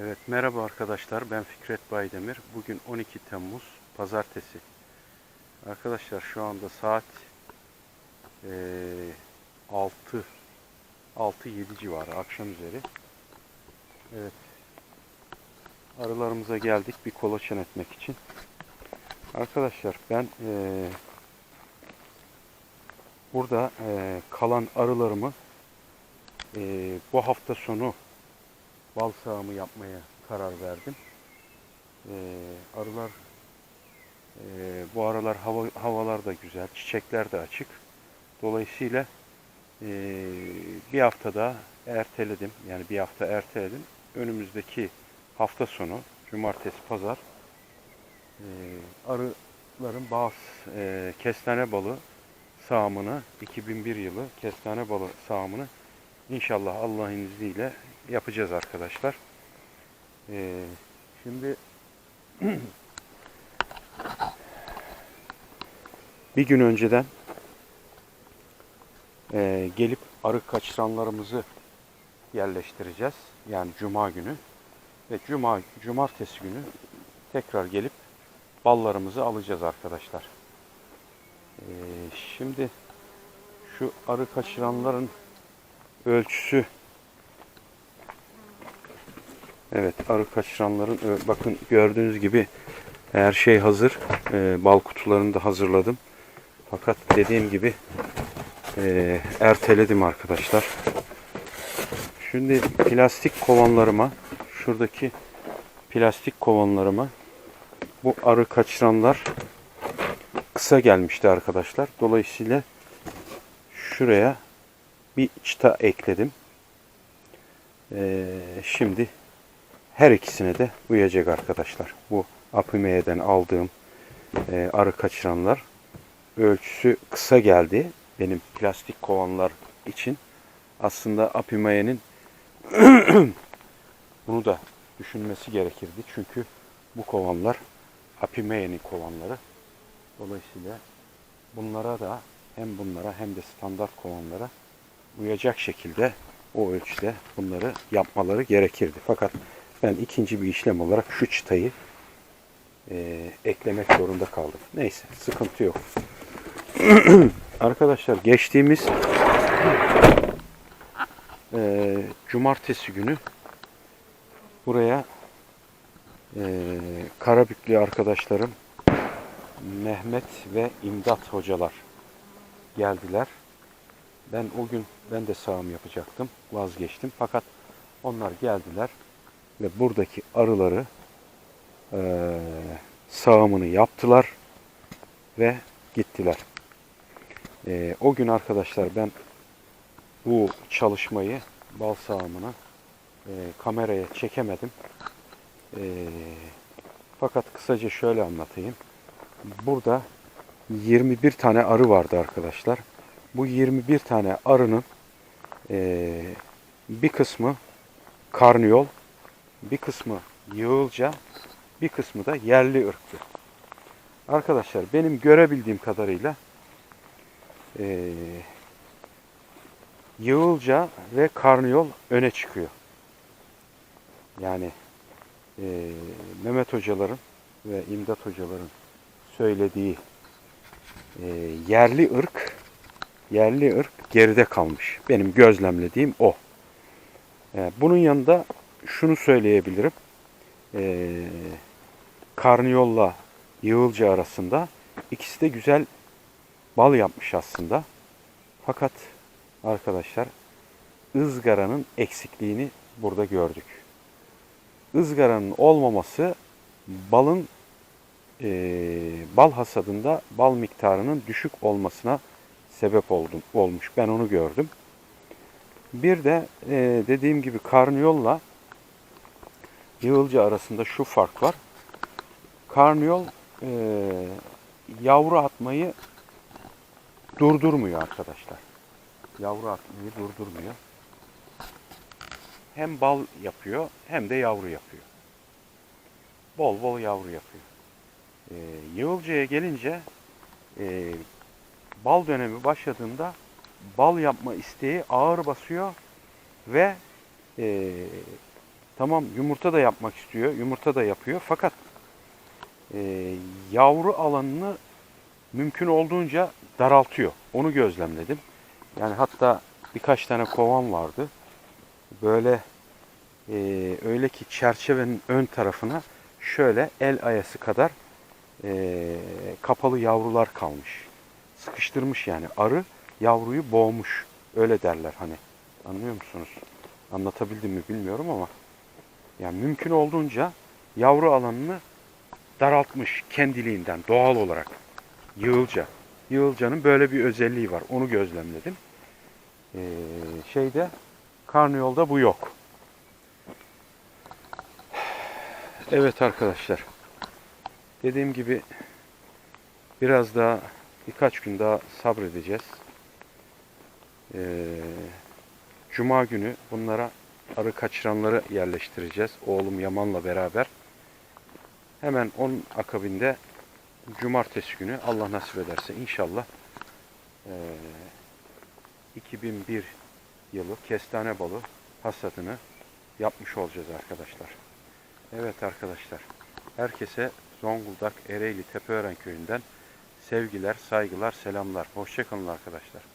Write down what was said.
Evet merhaba arkadaşlar ben Fikret Baydemir. Bugün 12 Temmuz Pazartesi. Arkadaşlar şu anda saat eee 6 6-7 civarı akşam üzeri. Evet. Arılarımıza geldik bir kolaçan etmek için. Arkadaşlar ben eee, burada eee, kalan arılarımı eee, bu hafta sonu bal sağımı yapmaya karar verdim. Ee, arılar e, bu aralar hava, havalar da güzel, çiçekler de açık. Dolayısıyla e, bir hafta daha erteledim. Yani bir hafta erteledim. Önümüzdeki hafta sonu, cumartesi, pazar e, arıların bazı e, kestane balı sağımını 2001 yılı kestane balı sağımını İnşallah Allah'ın izniyle yapacağız arkadaşlar. Ee, şimdi bir gün önceden e, gelip arı kaçıranlarımızı yerleştireceğiz. Yani cuma günü ve cuma cumartesi günü tekrar gelip ballarımızı alacağız arkadaşlar. Ee, şimdi şu arı kaçıranların ölçüsü Evet arı kaçıranların ö- bakın gördüğünüz gibi her şey hazır. Ee, bal kutularını da hazırladım. Fakat dediğim gibi e, erteledim arkadaşlar. Şimdi plastik kovanlarıma şuradaki plastik kovanlarıma bu arı kaçıranlar kısa gelmişti arkadaşlar. Dolayısıyla şuraya bir çıta ekledim. Ee, şimdi her ikisine de uyacak arkadaşlar. Bu Apimeye'den aldığım e, arı kaçıranlar ölçüsü kısa geldi. Benim plastik kovanlar için. Aslında Apimeye'nin bunu da düşünmesi gerekirdi. Çünkü bu kovanlar Apimeye'nin kovanları. Dolayısıyla bunlara da hem bunlara hem de standart kovanlara uyacak şekilde o ölçüde bunları yapmaları gerekirdi. Fakat ben ikinci bir işlem olarak şu çıtayı e, eklemek zorunda kaldım. Neyse sıkıntı yok. Arkadaşlar geçtiğimiz e, cumartesi günü buraya e, Karabüklü arkadaşlarım Mehmet ve İmdat hocalar geldiler. Ben o gün ben de sağım yapacaktım. Vazgeçtim. Fakat onlar geldiler ve buradaki arıları eee sağımını yaptılar ve gittiler. Eee, o gün arkadaşlar ben bu çalışmayı bal sağımını eee, kameraya çekemedim. Eee, fakat kısaca şöyle anlatayım. Burada 21 tane arı vardı arkadaşlar. Bu 21 tane arının eee, bir kısmı karniyol, bir kısmı yığılca, bir kısmı da yerli ırktı. Arkadaşlar benim görebildiğim kadarıyla eee yığılca ve karniyol öne çıkıyor. Yani eee, Mehmet hocaların ve İmdat hocaların söylediği eee, yerli ırk yerli ırk geride kalmış. Benim gözlemlediğim o. Ee, bunun yanında şunu söyleyebilirim. Ee, karniyolla yığılca arasında ikisi de güzel bal yapmış aslında. Fakat arkadaşlar ızgaranın eksikliğini burada gördük. Izgaranın olmaması balın eee, bal hasadında bal miktarının düşük olmasına sebep oldum, olmuş. Ben onu gördüm. Bir de e, dediğim gibi karniyolla yığılca arasında şu fark var. Karniyol e, yavru atmayı durdurmuyor arkadaşlar. Yavru atmayı durdurmuyor. Hem bal yapıyor hem de yavru yapıyor. Bol bol yavru yapıyor. E, yığılcaya gelince e, bal dönemi başladığında bal yapma isteği ağır basıyor ve e, tamam yumurta da yapmak istiyor, yumurta da yapıyor fakat e, yavru alanını mümkün olduğunca daraltıyor. Onu gözlemledim. Yani hatta birkaç tane kovan vardı. Böyle e, öyle ki çerçevenin ön tarafına şöyle el ayası kadar e, kapalı yavrular kalmış. Sıkıştırmış yani. Arı yavruyu boğmuş. Öyle derler hani. Anlıyor musunuz? Anlatabildim mi bilmiyorum ama yani mümkün olduğunca yavru alanını daraltmış kendiliğinden doğal olarak. Yığılca. Yığılcanın böyle bir özelliği var. Onu gözlemledim. Ee, şeyde karnıyolda bu yok. Evet arkadaşlar. Dediğim gibi biraz daha birkaç gün daha sabredeceğiz. Ee, Cuma günü bunlara arı kaçıranları yerleştireceğiz. Oğlum Yaman'la beraber. Hemen onun akabinde cumartesi günü Allah nasip ederse inşallah eee, 2001 yılı kestane balı hasadını yapmış olacağız arkadaşlar. Evet arkadaşlar. Herkese Zonguldak Ereğli Tepeören köyünden sevgiler, saygılar, selamlar. Hoşçakalın arkadaşlar.